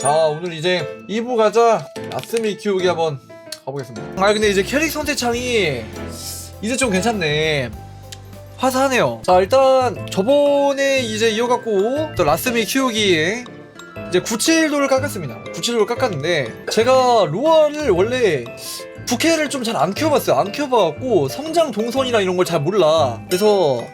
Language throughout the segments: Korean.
자 오늘 이제 2부 가자. 아스미 키우기 한번 가보겠습니다. 아 근데 이제 캐릭 선택창이 이제 좀 괜찮네. 화사하네요. 자 일단 저번에 이제 이어갖고 또 라스미 키우기에 이제 97도를 깎았습니다. 97도를 깎았는데 제가 로아를 원래 부캐를 좀 잘 안 키워봤어요. 안 키워봐갖고 성장 동선이나 이런 걸 잘 몰라. 그래서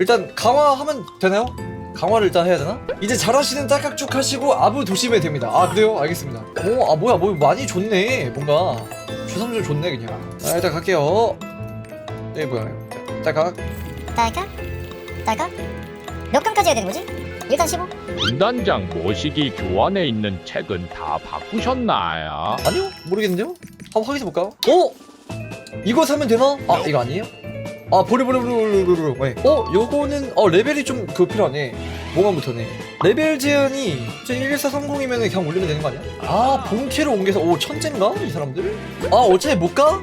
일단 강화하면 되나요? 강화를 일단 해야 되나? 이제 잘하시는 딸깍쭉 하시고 아부 도시면 됩니다. 아 그래요? 알겠습니다. 오, 아 뭐야 뭐 많이 좋네. 뭔가 주섬주섬 좋네 그냥. 아 일단 갈게요. 네 뭐야 이거. 딸깍. 딸깍? 딸깍? 몇 강까지 해야 되는 거지? 일단 15? 군단장 모시기 교환에 있는 책은 다 바꾸셨나요? 아니요 모르겠는데요. 한번 확인해 볼까요? 어? 이거 사면 되나? 아 이거 아니에요? 아 보리 보리 보리 보리 보리 보리. 어 요거는 어 레벨이 좀그 필요하네. 뭐만부터네. 레벨 제한이 이제 11430이면 그냥 올리면 되는 거 아니야? 아 본캐를 옮겨서 오 천재인가 이 사람들? 아 어차피 못 가?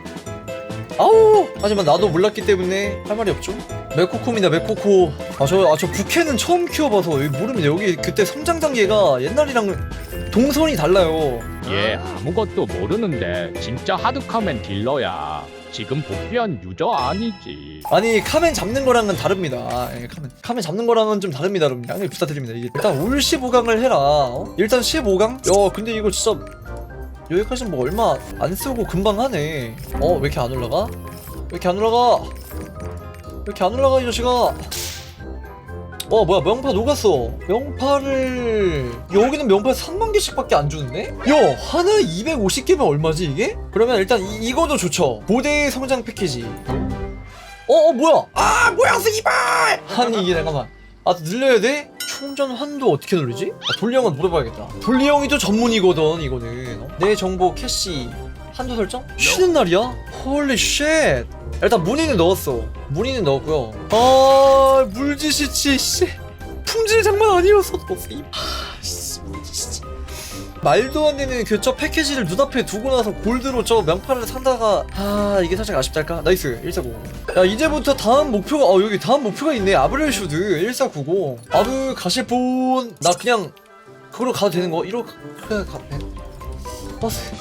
아우 하지만 나도 몰랐기 때문에 할 말이 없죠. 메코코입니다 메코코. 아저 아저 부캐는 처음 키워봐서 여기 모르면 여기 그때 성장 단계가 옛날이랑 동선이 달라요. 얘 아무것도 모르는데 진짜 하드카멘 딜러야. 지금 복귀한 유저 아니지. 아니 카멘 잡는 거랑은 다릅니다. 예, 카멘 카멘 잡는 거랑은 좀 다릅니다, 여러분. 양해 부탁드립니다. 일단 올 15강을 해라. 어? 일단 15강? 야, 근데 이거 진짜 여기까지는 뭐 얼마 안 쓰고 금방 하네. 어, 왜 이렇게 안 올라가? 왜 이렇게 안 올라가? 왜 이렇게 안 올라가 이 자식아? 어 뭐야 명파 녹았어 명파를 여기는 명파 3만 개씩 밖에 안 주는데? 야 하나 250개면 얼마지 이게? 그러면 일단 이, 이거도 좋죠 고대 성장 패키지 어, 어 뭐야? 아 뭐야 스이발! 아니 이게 잠깐만 아 늘려야 돼? 충전 환도 어떻게 누르지? 아, 돌리 형은 물어봐야겠다 돌리 형이 또 전문이거든 이거는 어? 내 정보 캐시 한도 설정? 쉬는 날이야? 홀리 쉣 일단 문의는 넣었어 문의는 넣었고요 아 물지시치 씨 품질 장난 아니었어 이 씨, 물지시치. 말도 안 되는 그저 패키지를 눈앞에 두고 나서 골드로 저 명파를 산다가 아 이게 살짝 아쉽달까? 나이스 1490. 야 이제부터 다음 목표가 어 여기 다음 목표가 있네 아브렐슈드 1490. 아브 가실 분 나 그냥 그걸로 가도 되는 거? 이러 그래 가. 네. 버스.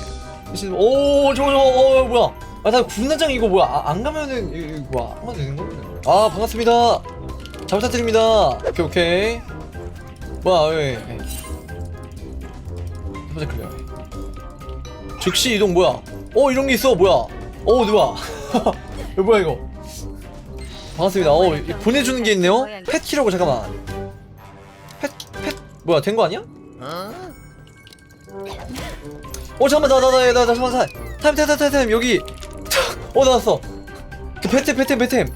오 저거 저거 어 뭐야? 아나 군단장 이거 뭐야? 아, 안 가면은 이거, 이거 뭐야? 안 가도 되는 거? 아 반갑습니다. 잘 부탁드립니다. 오케이 오케이. 뭐야 왜? 번째 클리어. 즉시 이동 뭐야? 어 이런 게 있어 뭐야? 어 누가? 이거 뭐야 이거? 반갑습니다. 어 이- 보내주는 게 있네요. 펫키라고 잠깐만. 펫 펫 뭐야 된 거 아니야? 어 잠깐만 나나나나나 잠깐만 타- 타임 타임 타임 타임 여기 어 나왔어. 그 배템 배템 배템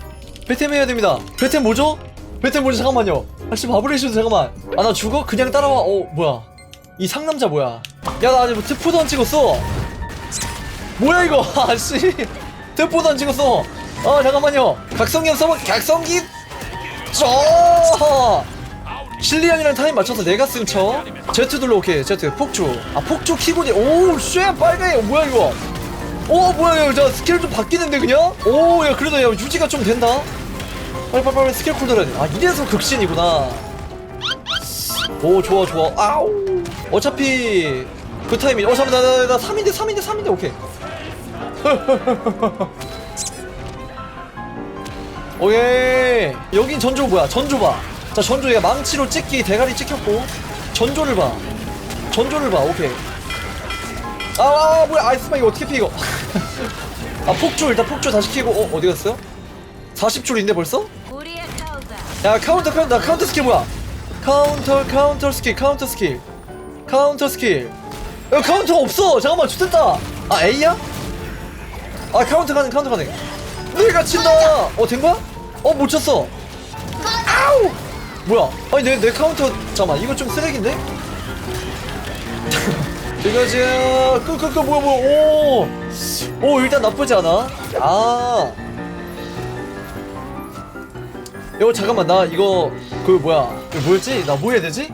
배템 해야 됩니다. 배템 뭐죠? 배템 뭐죠? 잠깐만요. 아씨 바브레이션 잠깐만. 아 나 죽어? 그냥 따라와. 어 뭐야? 이 상남자 뭐야? 야 나 아직 뭐 트포도 안 찍었어. 뭐야 이거? 아씨 트포도 안 찍었어. 아 잠깐만요. 각성기 한 써봐. 각성기. 저. 실리안이랑 타임 맞춰서 내가 쓴 쳐. Z 둘러 오케이. Z 폭주. 아 폭주. 오우 쉣 빨개. 뭐야 이거? 오 뭐야 이거 저 스킬 좀 바뀌는데 그냥? 오 야 그래도 야 유지가 좀 된다. 빨리 빨리 빨리 스킬 콜 들어야 돼. 아 이래서 극신이구나. 오 좋아 좋아 아우 어차피 그 타이밍 어 잠깐만 나나 나 3인데 3인데 3인데 오케이 오예 여긴 전조 뭐야 전조 봐 자 전조 얘가 망치로 찍기 대가리 찍혔고. 전조를 봐. 전조를 봐. 오케이. 아, 아 뭐야. 아이스마 이거 어떻게 피 이거? 아 폭주 일단 폭주 다시 키고. 어 어디 갔어요? 40줄인데 벌써? 우리의 카우다. 야 카운터 카운터. 나 카운터 스킬 뭐야? 카운터 카운터 스킬 카운터 스킬. 카운터 스킬. 야 카운터 없어. 잠깐만 죽겠다. 아 A야? 아 카운터 가능 카운터 가능. 내가 친다. 어 된거야? 어 못 쳤어. 아우 뭐야 아니 내, 내 카운터 잠깐만 이거 좀 쓰레기인데? 이거지 끄끄끄 뭐야 뭐야 오오 일단 나쁘지 않아 아 이거 잠깐만 나 이거 그 뭐야 이거 뭐였지? 나 뭐 해야 되지?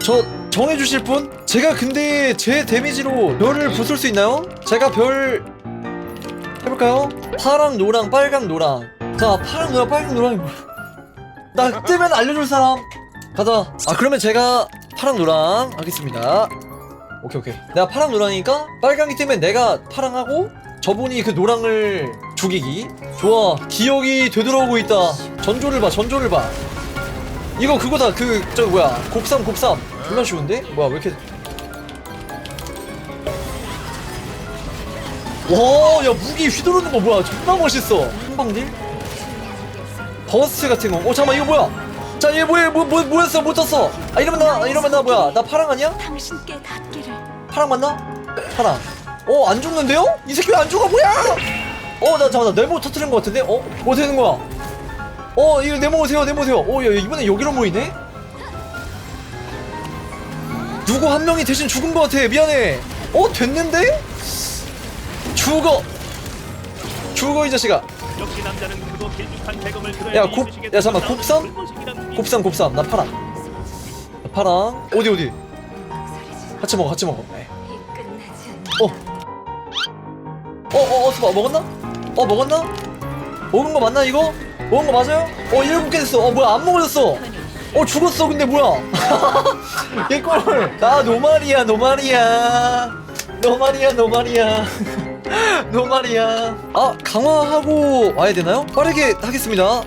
저 정해주실 분? 제가 근데 제 데미지로 별을 부술 수 있나요? 제가 별 해볼까요? 파랑 노랑 빨강 노랑 자 파랑 노랑 빨강 뭐야 나 뜨면 알려줄 사람. 가자. 아 그러면 제가 파랑 노랑 하겠습니다. 오케이 오케이. 내가 파랑 노랑이니까 빨강이 때문에 내가 파랑하고 저분이 그 노랑을 죽이기. 좋아. 기억이 되돌아오고 있다. 전조를 봐 전조를 봐. 이거 그거다. 그 저 뭐야. 곱삼 곱삼. 존나 쉬운데? 뭐야 왜 이렇게. 와야 무기 휘두르는 거 뭐야. 존나 멋있어. 한방딜? 버스트 같은 거. 어 잠깐만 이거 뭐야? 자 얘 뭐야 뭐, 뭐 뭐였어 못 떴어. 아 이러면 나 이러면 나 뭐야 나 파랑 아니야? 당신께 닿기를 파랑 맞나? 파랑. 어 안 죽는데요? 이 새끼 왜 안 죽어 뭐야? 어 나 잠깐 나 네모 터트린 거 같은데? 어? 뭐 되는 거야? 어 이거 네모 오세요 네모 오세요. 어 야, 이번에 여기로 모이네? 누구 한 명이 대신 죽은 거 같아 미안해. 어 됐는데? 죽어. 죽어 이 자식아. 야, 곱- 야, 잠깐만, 곱삼? 곱삼 곱삼 나 파랑. 나 파랑. 어디 어디? 같이 먹어 같이 먹어. 네. 어. 어, 어, 어, 스파 먹었나? 어, 먹었나? 먹은 거 맞나, 이거? 먹은 거 맞아요? 어, 일곱 개 됐어. 어, 뭐야, 안 먹어졌어. 어, 죽었어, 근데 뭐야? 개꿀. 아, 노말이야, 노말이야. 노말이야, 노말이야. 노말이야. 아, 강화하고 와야 되나요? 빠르게 하겠습니다.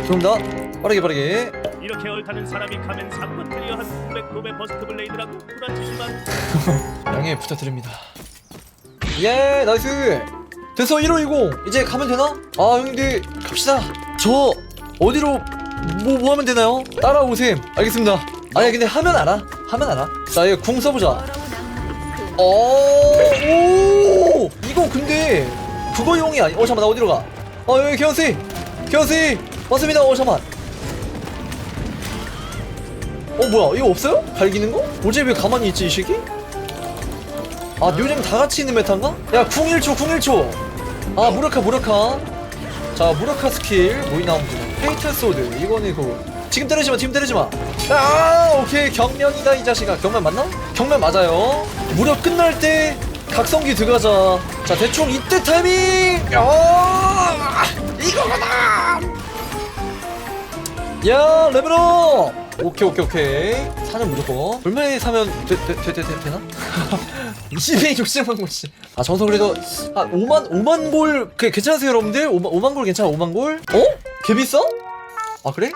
죄송합니다. 빠르게, 빠르게. 이렇게 얼타는 사람이 가면 상권 클리어 한 900 로베 버스트 블레이드라고 불안치지만 양해 부탁드립니다. 예, 나이스. 됐어, 1520. 이제 가면 되나? 아, 형님들, 갑시다. 저, 어디로, 뭐, 뭐 하면 되나요? 따라오셈. 알겠습니다. 아니, 근데 하면 알아. 하면 알아. 자, 이거 궁 써보자. 어, 오, 이거 근데, 그거 용이 아니, 어, 잠깐만, 나 어디로 가? 어, 여기 개연씨. 개연씨. 맞습니다. 어, 잠깐만. 어, 뭐야, 이거 없어요? 갈기는 거? 어제 왜 가만히 있지, 이 새끼? 아 요즘 다 같이 있는 메타인가? 야궁 1초 궁 1초 아 무라카 무라카 자 무라카 스킬 뭐이 나오면 페이트 소드 이거는 그거 지금 때리지 마 지금 때리지 마 아 오케이 경면이다 이 자식아 경면 맞나? 경면 맞아요 무력 끝날 때 각성기 들어가자 자 대충 이때 타이밍 야 이거구나 야 레벨업 오케이 오케이 오케이 사냥 무조건 얼마에 사면 되, 되, 되, 되, 되, 되나? 260만 골씩 아 정성 그래도 한 5만 5만 골 그, 괜찮으세요 여러분들? 5만, 5만 골 괜찮아 5만 골? 어? 개 비싸? 아 그래?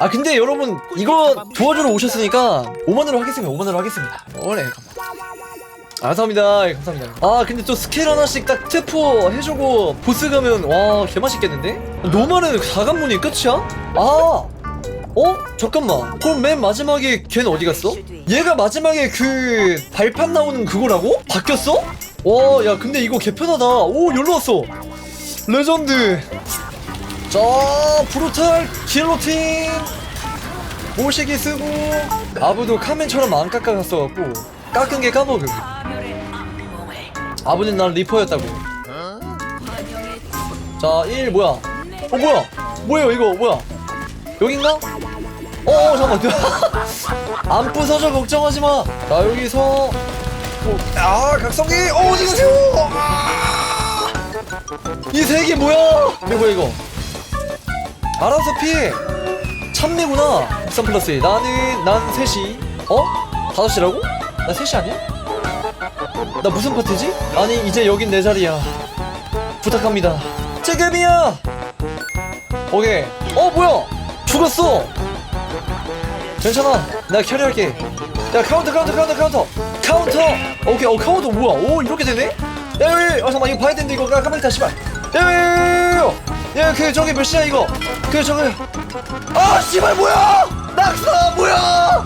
아 근데 여러분 이거 도와주러 오셨으니까 5만으로 하겠습니다 5만으로 하겠습니다 원래 아, 감사합니다 예, 감사합니다 아 근데 또 스킬 하나씩 딱 트포 해주고 보스 가면 와 개맛있겠는데? 노말은 4관문이 끝이야? 아 어? 잠깐만 그럼 맨 마지막에 걔는 어디 갔어? 얘가 마지막에 그 발판 나오는 그거라고? 바뀌었어? 와 야 근데 이거 개편하다 오 열로 왔어 레전드 자 브루탈 길로틴 모시기 쓰고 아부도 카멘처럼 안 깎아갔어갖고 깎은 게 까먹음 아부는 난 리퍼였다고. 자1 뭐야? 어 뭐야? 뭐예요 이거? 뭐야? 여긴가? 어 잠깐만. 안 부서져 걱정하지마. 자 여기서. 어, 아 각성기! 어 어디 가세요 아! 이 색이 뭐야? 이거 뭐야 이거 알아서 피해. 참매구나. 13 플러스 나는 난 셋이 어? 다섯이라고? 나 셋이 아니야? 나 무슨 파티지? 아니 이제 여긴 내 자리야. 부탁합니다. 지금이야! 오케이. 어 뭐야? 죽었어! 괜찮아. 내가 캐리할게. 야 카운터 카운터 카운터 카운터. 카운터! 오케이 어 카운터 뭐야? 오 이렇게 되네? 야야야 어 잠깐만 이거 봐야 되는데 이거. 아, 깜빡이 다 씨발. 야야 야야야그 저기 몇 시야 이거? 그 저기. 아 씨발 뭐야? 낙사 뭐야?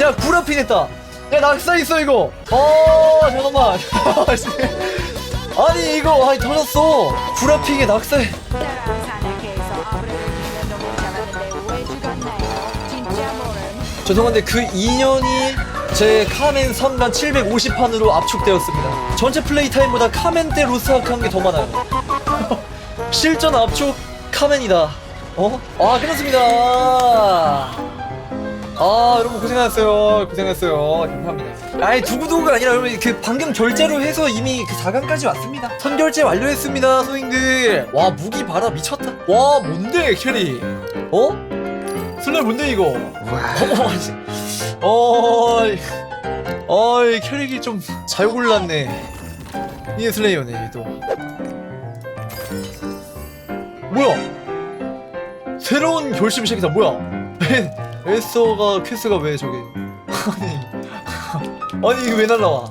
야 구라핀 했다. 야 낙사 있어 이거. 어 잠깐만. 아니 이거 아니 터졌어. 구라핑에 낙사해 나랑 사냥해서 아무래도 2년도 못 잡았는데 왜 죽었나요? 진짜 모른 죄송한데 그 2년이 제 카멘 선반 750판으로 압축되었습니다. 전체 플레이 타임보다 카멘 때 로스하크한 게 더 많아요. 실전 압축 카멘이다. 어? 아 끝났습니다. 아 여러분 고생하셨어요. 고생했어요. 감사합니다. 아이 두구두구가 아니라 여러분 그 방금 결제로 해서 이미 그 4강까지 왔습니다. 선결제 완료했습니다, 소인들. 와 무기 봐라 미쳤다. 와 뭔데 캐리? 어? 슬레 뭔데 이거? 와. 어이 어이 캐릭이 좀 잘 골랐네 이 슬레이어네 또 뭐야? 새로운 결심 시작이다 뭐야? 에서가 퀘스가 왜 저게 아니 아니 이게 왜 날라와